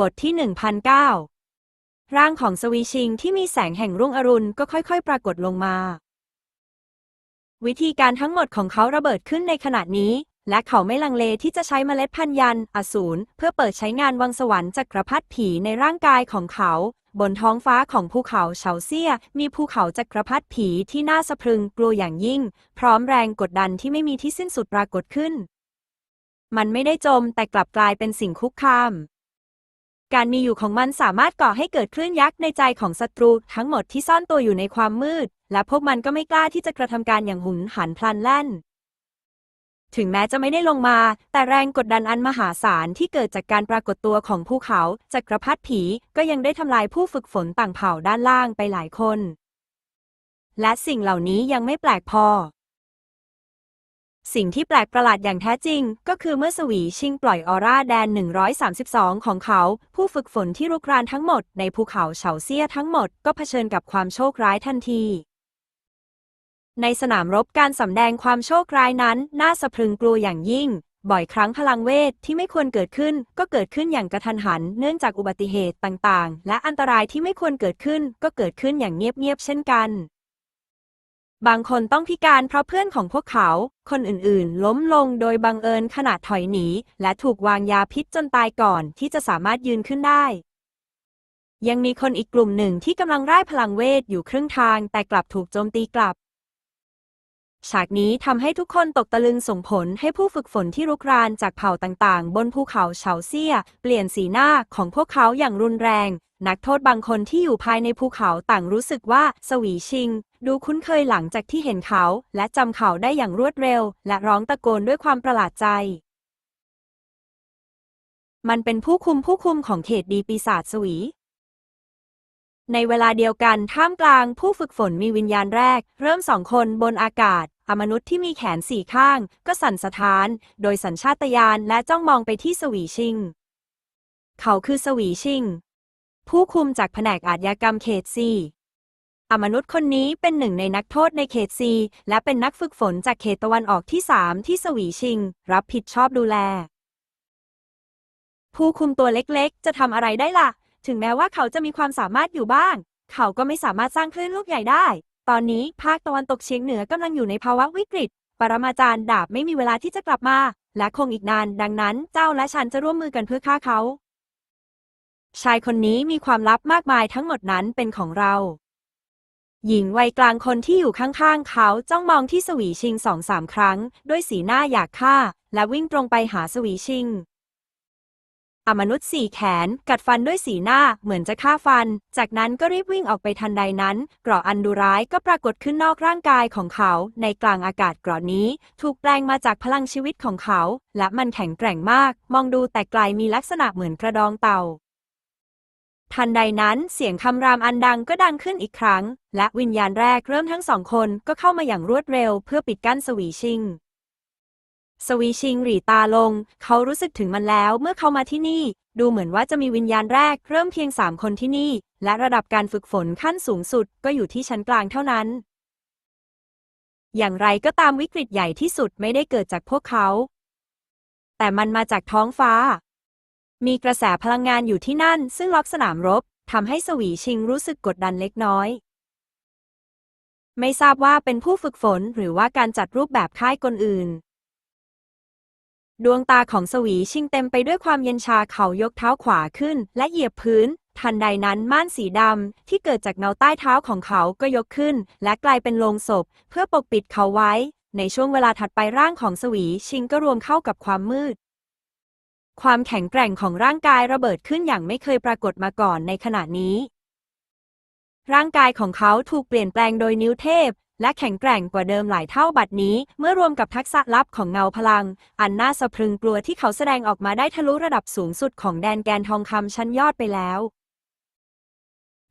บทที่ 1009 ร่างของสวีชิงที่มีแสงแห่งรุ่งอรุณก็ค่อยๆ ปรากฏลงมา วิธีการทั้งหมดของเขาระเบิดขึ้นในขณะนี้ และเขาไม่ลังเลที่จะใช้เมล็ดพันยันอสูรเพื่อเปิดใช้งานวังสวรรค์จักรพรรดิผีในร่างกายของเขา บนท้องฟ้าของภูเขาเฉาเซีย มีภูเขาจักรพรรดิผีที่น่าสะพรึงกลัวอย่างยิ่ง พร้อมแรงกดดันที่ไม่มีที่สิ้นสุดปรากฏขึ้น มันไม่ได้จมแต่กลับกลายเป็นสิ่งคุกคาม การมีอยู่ของมันสามารถก่อให้เกิดคลื่นยักษ์ในใจของศัตรูทั้งหมดที่ซ่อนตัวอยู่ในความมืด และพวกมันก็ไม่กล้าที่จะกระทำการอย่างหุนหันพลันแล่น ถึงแม้จะไม่ได้ลงมา แต่แรงกดดันอันมหาศาลที่เกิดจากการปรากฏตัวของภูเขาจักรพรรดิผีก็ยังได้ทำลายผู้ฝึกฝนต่างเผ่าด้านล่างไปหลายคน และสิ่งเหล่านี้ยังไม่แปลกพอ สิ่งที่แปลกประหลาดอย่างแท้จริง ก็คือเมื่อสวีชิงปล่อยออร่าแดน 132 ของเขา ผู้ฝึกฝนที่รุกรานทั้งหมดในภูเขาเฉาเซี่ยทั้งหมดก็เผชิญกับความโชคร้ายทันที ในสนามรบการสำแดงความโชคร้ายนั้น น่าสะพรึงกลัวอย่างยิ่ง บ่อยครั้งพลังเวทที่ไม่ควรเกิดขึ้น ก็เกิดขึ้นอย่างกระทันหัน เนื่องจากอุบัติเหตุต่างๆ และอันตรายที่ไม่ควรเกิดขึ้น ก็เกิดขึ้นอย่างเงียบๆเช่นกัน บางคนต้องพิการเพราะเพื่อนของพวกเขา คนอื่นๆ ล้มลงโดยบังเอิญขณะถอยหนี และถูกวางยาพิษจนตายก่อนที่จะสามารถยืนขึ้นได้ ยังมีคนอีกกลุ่มหนึ่งที่กำลังร่ายพลังเวทอยู่ครึ่งทางแต่กลับถูกโจมตีกลับ ฉากนี้ทำให้ทุกคนตกตะลึงส่งผลให้ผู้ฝึกฝนที่รุกรานจากเผ่าต่างๆ บนภูเขาเฉาเซี่ย เปลี่ยนสีหน้าของพวกเขาอย่างรุนแรง นักโทษบางคนที่อยู่ภายในภูเขาต่างรู้สึกว่าสวีชิง ดูคุ้นเคยหลังจากที่เห็นเขา และจำเขาได้อย่างรวดเร็ว และร้องตะโกนด้วยความประหลาดใจ มันเป็นผู้คุมผู้คุมของเขตดีปีศาจสวีในเวลาเดียวกันท่ามกลางผู้ฝึกฝนมีวิญญาณแรก เริ่มสองคนบนอากาศ อมนุษย์ที่มีแขนสี่ข้าง ก็สั่นสะท้าน โดยสัญชาตญาณและจ้องมองไปที่สวีชิง เขาคือสวีชิง ผู้คุมจากแผนกอาชญากรรมเขตซีอมนุษย์คนนี้เป็นหนึ่งในนักโทษในเขตซีและเป็นนักฝึกฝนจากเขตตะวันออกที่สามที่สวีชิง รับผิดชอบดูแล ผู้คุมตัวเล็กๆ จะทำอะไรได้ล่ะ ถึงแม้ว่าเขาจะมีความสามารถอยู่บ้าง เขาก็ไม่สามารถสร้างคลื่นลูกใหญ่ได้ ตอนนี้ภาคตะวันตกเฉียงเหนือกำลังอยู่ในภาวะวิกฤต ปรมาจารย์ดาบไม่มีเวลาที่จะกลับมา และคงอีกนาน ดังนั้นเจ้าและฉันจะร่วมมือกันเพื่อฆ่าเขา ชายคนนี้มีความลับมากมายทั้งหมดนั้นเป็นของเรา หญิงวัยกลางคนที่อยู่ข้างๆ เขาจ้องมองที่สวีชิงสองสามครั้ง ด้วยสีหน้าอยากฆ่า และวิ่งตรงไปหาสวีชิง อมนุษย์สี่แขน กัดฟันด้วยสีหน้าเหมือนจะฆ่าฟัน จากนั้นก็รีบวิ่งออกไปทันใดนั้นเกราะอันดุร้ายก็ปรากฏขึ้นนอกร่างกายของเขา ในกลางอากาศเกราะนี้ ถูกแปลงมาจากพลังชีวิตของเขา และมันแข็งแกร่งมาก มองดูแต่ไกลมีลักษณะเหมือนกระดองเต่าทันใดนั้นเสียงคำรามอันดังก็ดังขึ้นอีกครั้ง และวิญญาณแรกเริ่มทั้งสองคนก็เข้ามาอย่างรวดเร็วเพื่อปิดกั้นสวีชิง สวีชิงหรีตาลง เขารู้สึกถึงมันแล้วเมื่อเขามาที่นี่ ดูเหมือนว่าจะมีวิญญาณแรกเริ่มเพียงสามคนที่นี่ และระดับการฝึกฝนขั้นสูงสุดก็อยู่ที่ชั้นกลางเท่านั้น อย่างไรก็ตามวิกฤตใหญ่ที่สุดไม่ได้เกิดจากพวกเขา แต่มันมาจากท้องฟ้า มีกระแสพลังงานอยู่ที่นั่น ซึ่งล็อกสนามรบทำให้สวีชิงรู้สึกกดดันเล็กน้อยไม่ทราบว่าเป็นผู้ฝึกฝนหรือว่าการจัดรูปแบบค่ายคนอื่น ดวงตาของสวีชิงเต็มไปด้วยความเย็นชาเขายกเท้าขวาขึ้น และเหยียบพื้น ทันใดนั้นม่านสีดำที่เกิดจากเงาใต้เท้าของเขาก็ยกขึ้น และกลายเป็นโลงศพ เพื่อปกปิดเขาไว้ ในช่วงเวลาถัดไปร่างของสวีชิงก็รวมเข้ากับความมืด ความแข็งแกร่งของร่างกายระเบิดขึ้นอย่างไม่เคยปรากฏมาก่อนในขณะนี้ ร่างกายของเขาถูกเปลี่ยนแปลงโดยนิ้วเทพ และแข็งแกร่งกว่าเดิมหลายเท่าบัดนี้ เมื่อรวมกับทักษะลับของเงาพลัง อันน่าสะพรึงกลัวที่เขาแสดงออกมาได้ทะลุระดับสูงสุดของแดนแกนทองคำชั้นยอดไปแล้ว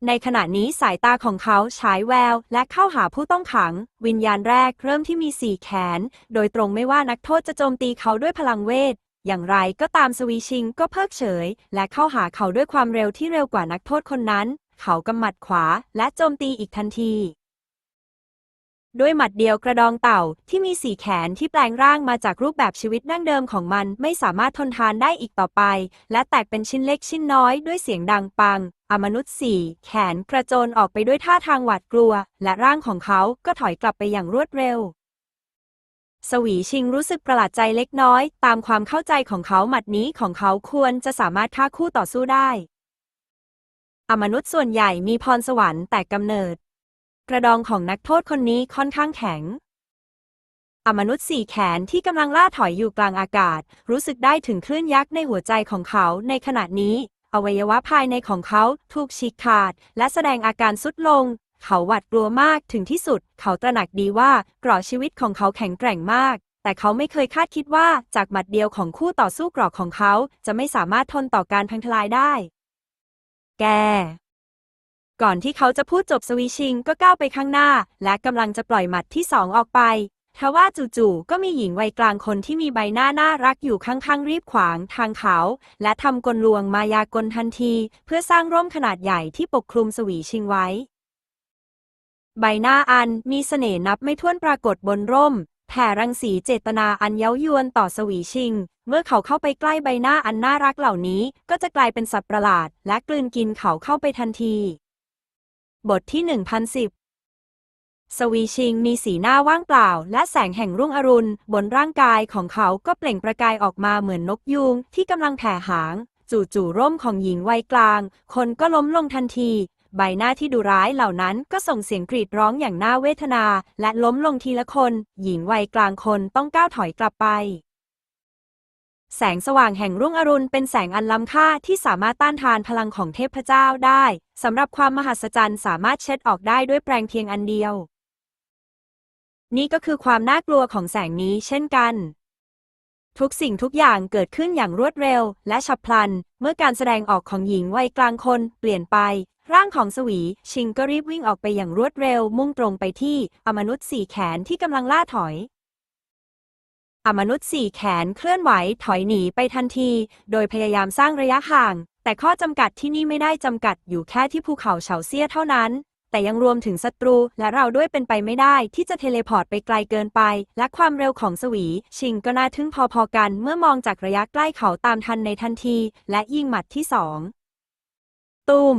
ในขณะนี้สายตาของเขาฉายแวว และเข้าหาผู้ต้องขัง วิญญาณแรกเริ่มที่มีสี่แขน โดยตรงไม่ว่านักโทษจะโจมตีเขาด้วยพลังเวท อย่างไรก็ตามสวีชิงก็เพิกเฉย และเข้าหาเขาด้วยความเร็วที่เร็วกว่านักโทษคนนั้น เขากำหมัดขวาและโจมตีอีกทันที ด้วยหมัดเดียวกระดองเต่าที่มีสีแขนที่แปลงร่างมาจากรูปแบบชีวิตดั้งเดิมของมันไม่สามารถทนทานได้อีกต่อไป และแตกเป็นชิ้นเล็กชิ้นน้อยด้วยเสียงดังปัง อมนุษย์สี่แขนกระโจนออกไปด้วยท่าทางหวาดกลัว และร่างของเขาก็ถอยกลับไปอย่างรวดเร็ว สวีชิงรู้สึกประหลาดใจเล็กน้อย ตามความเข้าใจของเขาหมัดนี้ของเขาควรจะสามารถฆ่าคู่ต่อสู้ได้ อมนุษย์ส่วนใหญ่มีพรสวรรค์แต่กำเนิด กระดองของนักโทษคนนี้ค่อนข้างแข็ง อมนุษย์สี่แขนที่กำลังล่าถอยอยู่กลางอากาศ รู้สึกได้ถึงคลื่นยักษ์ในหัวใจของเขาในขณะนี้ อวัยวะภายในของเขาถูกฉีกขาด และแสดงอาการสุดลง เขาหวาดกลัวมากถึงที่สุด เขาตระหนักดีว่ากราะชีวิตของเขาแข็งแกร่งมาก แต่เขาไม่เคยคาดคิดว่าจากหมัดเดียวของคู่ต่อสู้กราะของเขา จะไม่สามารถทนต่อการพังทลายได้ แก ก่อนที่เขาจะพูดจบสวีชิงก็ก้าวไปข้างหน้า และกำลังจะปล่อยหมัดที่สองออกไปทว่าจู่ๆก็มีหญิงวัยกลางคนที่มีใบหน้าน่ารักอยู่ข้างๆ รีบขวางทางเขา และทำกลลวงมายากลทันที เพื่อสร้างร่มขนาดใหญ่ที่ปกคลุมสวีชิงไว้ ใบหน้าอันมีเสน่ห์นับไม่ถ้วนปรากฏบนร่มแผ่รังสีเจตนาอันเย้ายวนต่อสวีชิง เมื่อเขาเข้าไปใกล้ใบหน้าอันน่ารักเหล่านี้ ก็จะกลายเป็นสัตว์ประหลาด และกลืนกินเขาเข้าไปทันที บทที่ 1010 สวีชิงมีสีหน้าว่างเปล่า และแสงแห่งรุ่งอรุณ บนร่างกายของเขาก็เปล่งประกายออกมาเหมือนนกยูงที่กำลังแผ่หาง จู่ๆร่มของหญิงวัยกลาง คนก็ล้มลงทันที ใบหน้าที่ดุร้ายเหล่านั้นก็ส่งเสียงกรีดร้องอย่างน่าเวทนา และล้มลงทีละคน หญิงวัยกลางคนต้องก้าวถอยกลับไป แสงสว่างแห่งรุ่งอรุณเป็นแสงอันล้ำค่าที่สามารถต้านทานพลังของเทพเจ้าได้สำหรับความมหัศจรรย์สามารถเช็ดออกได้ด้วยแปรงเพียงอันเดียว นี่ก็คือความน่ากลัวของแสงนี้เช่นกัน ทุกสิ่งทุกอย่างเกิดขึ้นอย่างรวดเร็ว และฉับพลัน เมื่อการแสดงออกของหญิงวัยกลางคนเปลี่ยนไป ร่างของสวี ชิงก็รีบวิ่งออกไปอย่างรวดเร็ว มุ่งตรงไปที่อมนุษย์สี่แขนที่กำลังล่าถอย อมนุษย์สี่แขนเคลื่อนไหวถอยหนีไปทันที โดยพยายามสร้างระยะห่าง แต่ข้อจำกัดที่นี่ไม่ได้จำกัดอยู่แค่ที่ภูเขาเฉาเซียเท่านั้น แต่ยังรวมถึงศัตรูและเราด้วยเป็นไปไม่ได้ที่จะเทเลพอร์ตไปไกลเกินไป และความเร็วของสวี ชิงก็น่าทึ่งพอๆกันเมื่อมองจากระยะใกล้เขาตามทันในทันที และยิงหมัดที่สองตูม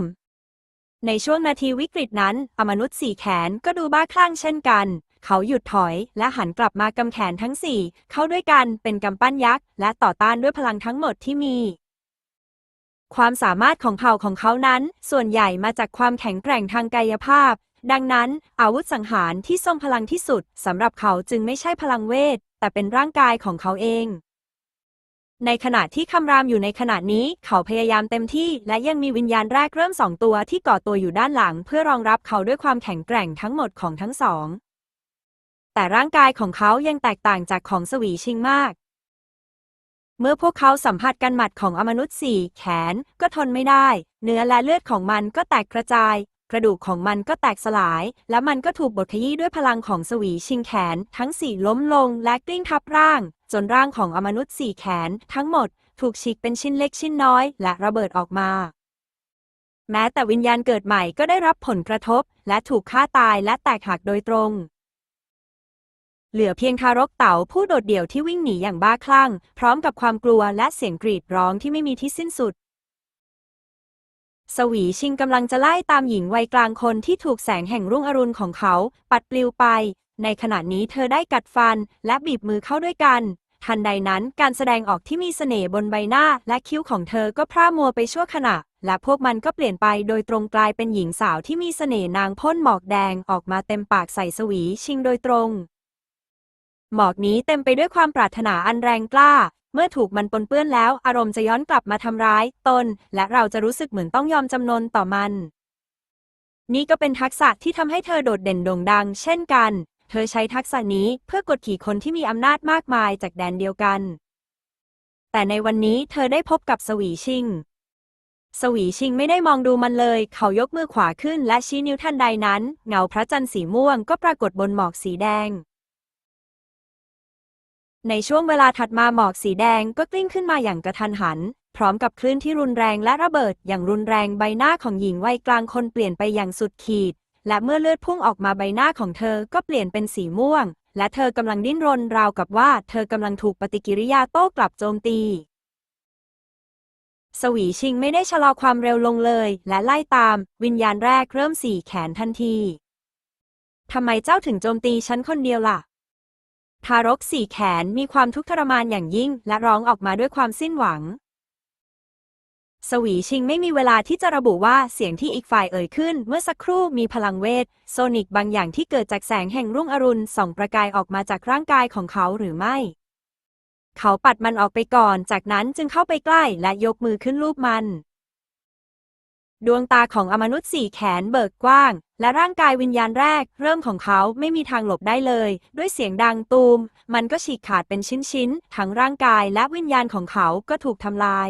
ในช่วงนาทีวิกฤตนั้น อมนุษย์สี่แขนก็ดูบ้าคลั่งเช่นกัน เขาหยุดถอย และหันกลับมากำแขนทั้งสี่เข้าด้วยกันเป็นกำปั้นยักษ์ และต่อต้านด้วยพลังทั้งหมดที่มี ความสามารถของเผ่าของเขานั้น ส่วนใหญ่มาจากความแข็งแกร่งทางกายภาพ ดังนั้น อาวุธสังหารที่ทรงพลังที่สุดสำหรับเขาจึงไม่ใช่พลังเวท แต่เป็นร่างกายของเขาเองในขณะที่คำรามอยู่ในขณะนี้ เขาพยายามเต็มที่ และยังมีวิญญาณแรกเริ่มสองตัวที่ก่อตัวอยู่ด้านหลัง เพื่อรองรับเขาด้วยความแข็งแกร่งทั้งหมดของทั้งสอง แต่ร่างกายของเขายังแตกต่างจากของสวีชิงมาก เมื่อพวกเขาสัมผัสกันหมัดของอมนุษย์สี่แขนก็ทนไม่ได้ เนื้อและเลือดของมันก็แตกกระจาย กระดูกของมันก็แตกสลาย และมันก็ถูกบดขยี้ด้วยพลังของสวีชิงแขน ทั้งสี่ล้มลงและกลิ้งทับร่าง จนร่างของอมนุษย์สี่แขน ทั้งหมด ถูกฉีกเป็นชิ้นเล็กชิ้นน้อย และระเบิดออกมาแม้แต่วิญญาณเกิดใหม่ก็ได้รับผลกระทบ และถูกฆ่าตายและแตกหักโดยตรง เหลือเพียงทารกเต๋าผู้โดดเดี่ยวที่วิ่งหนีอย่างบ้าคลั่ง พร้อมกับความกลัวและเสียงกรีดร้องที่ไม่มีที่สิ้นสุด สวีชิงกำลังจะไล่ตามหญิงวัยกลางคนที่ถูกแสงแห่งรุ่งอรุณของเขา ปัดปลิวไป ในขณะนี้เธอได้กัดฟัน และบีบมือเข้าด้วยกัน ทันใดนั้นการแสดงออกที่มีเสน่ห์บนใบหน้าและคิ้วของเธอก็พร่ามัวไปชั่วขณะ และพวกมันก็เปลี่ยนไปโดยตรงกลายเป็นหญิงสาวที่มีเสน่ห์นางพ่นหมอกแดงออกมาเต็มปากใส่สวีชิงโดยตรง หมอกนี้เต็มไปด้วยความปรารถนาอันแรงกล้า เมื่อถูกมันปนเปื้อนแล้ว อารมณ์จะย้อนกลับมาทำร้ายตน และเราจะรู้สึกเหมือนต้องยอมจำนนต่อมัน นี่ก็เป็นทักษะที่ทำให้เธอโดดเด่นโด่งดัง เช่นกัน เธอใช้ทักษะนี้เพื่อกดขี่คนที่มีอำนาจมากมายจากแดนเดียวกัน แต่ในวันนี้เธอได้พบกับสวีชิงสวีชิงไม่ได้มองดูมันเลย เขายกมือขวาขึ้นและชี้นิ้วทันใดนั้น เงาพระจันทร์สีม่วงก็ปรากฏบนหมอกสีแดง ในช่วงเวลาถัดมาหมอกสีแดงก็กลิ้งขึ้นมาอย่างกระทันหัน พร้อมกับคลื่นที่รุนแรงและระเบิดอย่างรุนแรงใบหน้าของหญิงวัยกลางคนเปลี่ยนไปอย่างสุดขีด และเมื่อเลือดพุ่งออกมาใบหน้าของเธอก็เปลี่ยนเป็นสีม่วง และเธอกำลังดิ้นรนราวกับว่าเธอกำลังถูกปฏิกิริยาโต้กลับโจมตี สวีชิงไม่ได้ชะลอความเร็วลงเลย และไล่ตาม วิญญาณแรกเริ่มสี่แขนทันทีทำไมเจ้าถึงโจมตีฉันคนเดียวล่ะ ทารกสี่แขนมีความทุกข์ทรมานอย่างยิ่ง และร้องออกมาด้วยความสิ้นหวัง สวีชิงไม่มีเวลาที่จะระบุว่าเสียงที่อีกฝ่ายเอ่ยขึ้น เมื่อสักครู่มีพลังเวทโซนิกบางอย่างที่เกิดจากแสงแห่งรุ่งอรุณส่องประกายออกมาจากร่างกายของเขาหรือไม่ เขาปัดมันออกไปก่อน จากนั้นจึงเข้าไปใกล้และยกมือขึ้นลูบมัน ดวงตาของอมนุษย์สี่แขนเบิกกว้าง และร่างกายวิญญาณแรก เริ่มของเขาไม่มีทางหลบได้เลย ด้วยเสียงดังตูม มันก็ฉีกขาดเป็นชิ้นๆ ทั้งร่างกายและวิญญาณของเขาก็ถูกทำลาย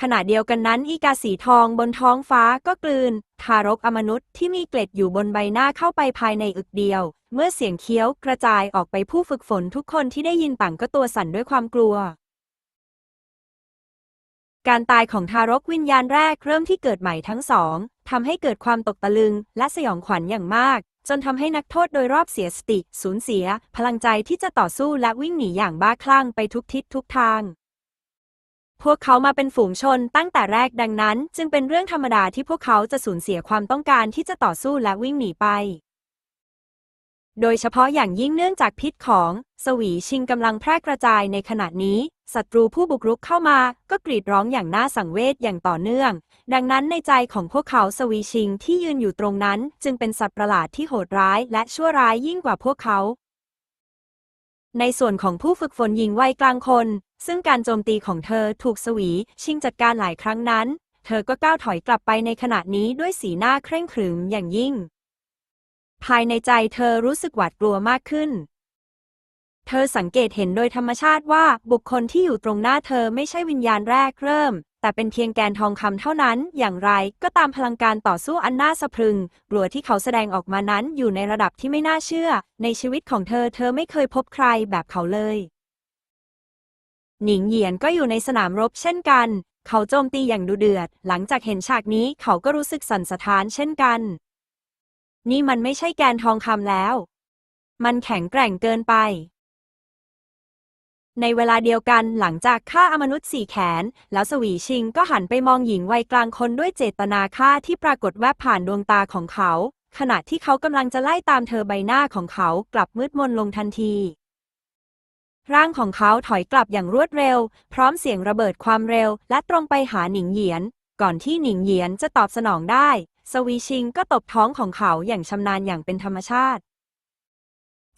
ขณะเดียวกันนั้นอีกาสีทองบนท้องฟ้าก็กลืน ทารกอมนุษย์ที่มีเกล็ดอยู่บนใบหน้าเข้าไปภายในอึกเดียว เมื่อเสียงเคี้ยวกระจายออกไปผู้ฝึกฝนทุกคนที่ได้ยินต่างก็ตัวสั่นด้วยความกลัว การตายของทารกวิญญาณแรกเริ่มที่เกิดใหม่ทั้งสองทำให้เกิดความตกตะลึง และสยองขวัญอย่างมาก จนทำให้นักโทษโดยรอบเสียสติ สูญเสีย พลังใจที่จะต่อสู้และวิ่งหนีอย่างบ้าคลั่งไปทุกทิศทุกทาง พวกเขามาเป็นฝูงชนตั้งแต่แรกดังนั้น จึงเป็นเรื่องธรรมดาที่พวกเขาจะสูญเสียความต้องการที่จะต่อสู้และวิ่งหนีไป โดยเฉพาะอย่างยิ่งเนื่องจากพิษของ สวีชิงกำลังแพร่กระจายในขณะนี้ ศัตรูผู้บุกรุกเข้ามาก็กรีดร้องอย่างน่าสังเวชอย่างต่อเนื่อง ดังนั้นในใจของพวกเขาสวีชิงที่ยืนอยู่ตรงนั้น จึงเป็นสัตว์ประหลาดที่โหดร้ายและชั่วร้ายยิ่งกว่าพวกเขา ในส่วนของผู้ฝึกฝนหญิงวัยกลางคน ซึ่งการโจมตีของเธอถูกสวีชิงจัดการหลายครั้งนั้น เธอก็ก้าวถอยกลับไปในขณะนี้ด้วยสีหน้าเคร่งขรึมอย่างยิ่ง ภายในใจเธอรู้สึกหวาดกลัวมากขึ้น เธอสังเกตเห็นโดยธรรมชาติว่าบุคคลที่อยู่ตรงหน้าเธอไม่ใช่วิญญาณแรกเริ่ม แต่เป็นเพียงแกนทองคำเท่านั้น อย่างไรก็ตามพลังการต่อสู้อันน่าสะพรึง กลัวที่เขาแสดงออกมานั้นอยู่ในระดับที่ไม่น่าเชื่อ ในชีวิตของเธอเธอไม่เคยพบใครแบบเขาเลย หนิงเหยียนก็อยู่ในสนามรบเช่นกัน เขาโจมตีอย่างดุเดือด หลังจากเห็นฉากนี้เขาก็รู้สึกสั่นสะท้านเช่นกัน นี่มันไม่ใช่แกนทองคำแล้ว มันแข็งแกร่งเกินไป ในเวลาเดียวกันหลังจากฆ่าอมนุษย์สี่แขน แล้วสวีชิงก็หันไปมองหญิงวัยกลางคนด้วยเจตนาฆ่าที่ปรากฏแวบผ่านดวงตาของเขา ขณะที่เขากำลังจะไล่ตามเธอใบหน้าของเขากลับมืดมนลงทันทีร่างของเขาถอยกลับอย่างรวดเร็ว พร้อมเสียงระเบิดความเร็ว และตรงไปหาหนิงเหยียน ก่อนที่หนิงเหยียนจะตอบสนองได้ สวีชิงก็ตบท้องของเขาอย่างชำนาญอย่างเป็นธรรมชาติ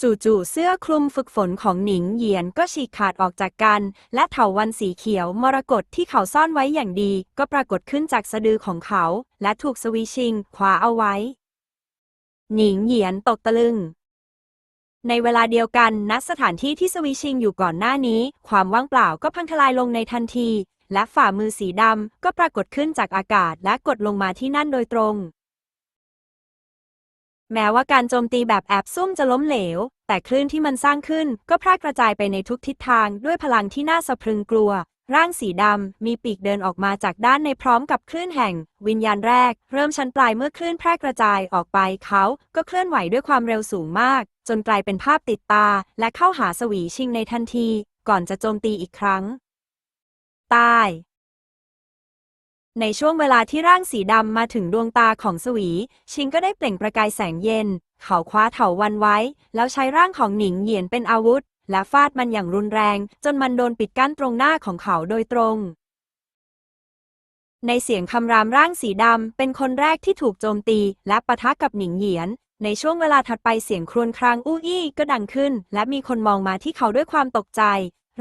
จู่ๆเสื้อคลุมฝึกฝนของหนิงเหยียนก็ฉีกขาดออกจากกัน และเถาวันสีเขียวมรกตที่เขาซ่อนไว้อย่างดี ก็ปรากฏขึ้นจากสะดือของเขา และถูกสวีชิงคว้าเอาไว้ หนิงเหยียนตกตะลึงในเวลาเดียวกันณสถานที่ที่สวีชิงอยู่ก่อนหน้านี้ ความว่างเปล่าก็พังทลายลงในทันที และฝ่ามือสีดำก็ปรากฏขึ้นจากอากาศและกดลงมาที่นั่นโดยตรง แม้ว่าการโจมตีแบบแอบซุ่มจะล้มเหลว แต่คลื่นที่มันสร้างขึ้นก็แพร่กระจายไปในทุกทิศทางด้วยพลังที่น่าสะพรึงกลัว ร่างสีดำมีปีกเดินออกมาจากด้านในพร้อมกับคลื่นแห่ง วิญญาณแรก เริ่มชั้นปลายเมื่อคลื่นแพร่กระจายออกไปเขาก็เคลื่อนไหวด้วยความเร็วสูงมาก จนกลายเป็นภาพติดตา และเข้าหาสวีชิงในทันที ก่อนจะโจมตีอีกครั้ง ตายในช่วงเวลาที่ร่างสีดำมาถึงดวงตาของสวี ชิงก็ได้เปล่งประกายแสงเย็น เขาคว้าเถาวันไว้ แล้วใช้ร่างของหนิงเหยียนเป็นอาวุธ และฟาดมันอย่างรุนแรง จนมันโดนปิดกั้นตรงหน้าของเขาโดยตรง ในเสียงคำรามร่างสีดำเป็นคนแรกที่ถูกโจมตี และปะทะกับหนิงเหยียนในช่วงเวลาถัดไปเสียงครวญครางอู้อี้ก็ดังขึ้น และมีคนมองมาที่เขาด้วยความตกใจ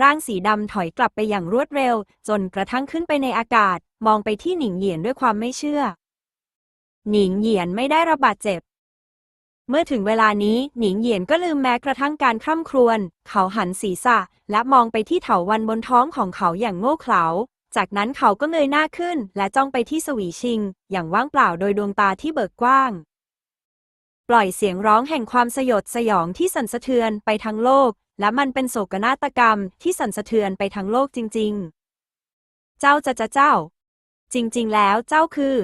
ร่างสีดำถอยกลับไปอย่างรวดเร็ว จนกระทั่งขึ้นไปในอากาศ มองไปที่หนิงเหยียนด้วยความไม่เชื่อ หนิงเหยียนไม่ได้รับบาดเจ็บ เมื่อถึงเวลานี้หนิงเหยียนก็ลืมแม้กระทั่งการคร่ำครวญ เขาหันศีรษะ และมองไปที่เถาวันบนท้องของเขาอย่างโง่เขลา จากนั้นเขาก็เงยหน้าขึ้น และจ้องไปที่สวีชิง อย่างว่างเปล่าโดยดวงตาที่เบิกกว้างปล่อยเสียงร้องแห่งความสยดสยองที่สั่นสะเทือนไปทั้งโลก และมันเป็นโศกนาฏกรรมที่สั่นสะเทือนไปทั้งโลกจริง ๆ เจ้าจะจะเจ้า จริง ๆ แล้วเจ้าคือ